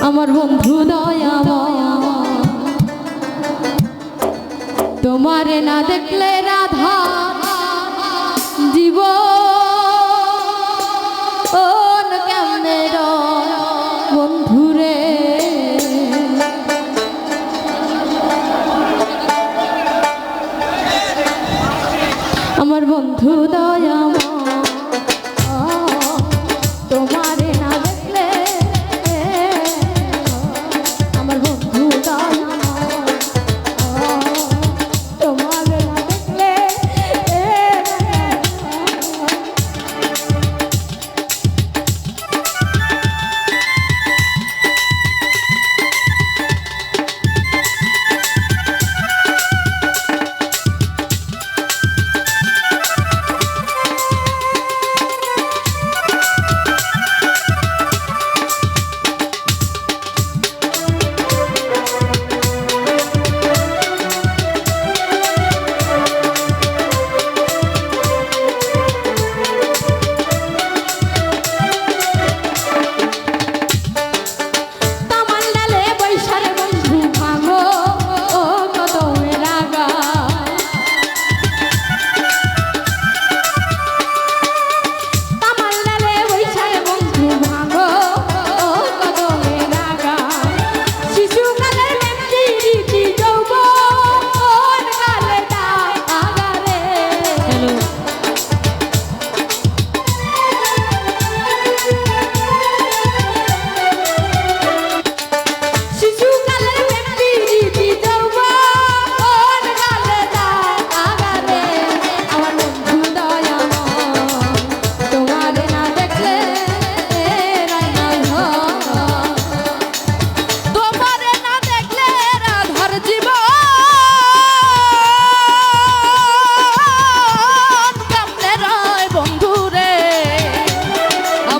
আমার বন্ধু দয়া তোমারে না দেখলে রাধা জীব। কেমনে বন্ধুরে আমার বন্ধু দয়া Oh. Marcelo.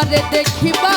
তোমারে দেখিবা।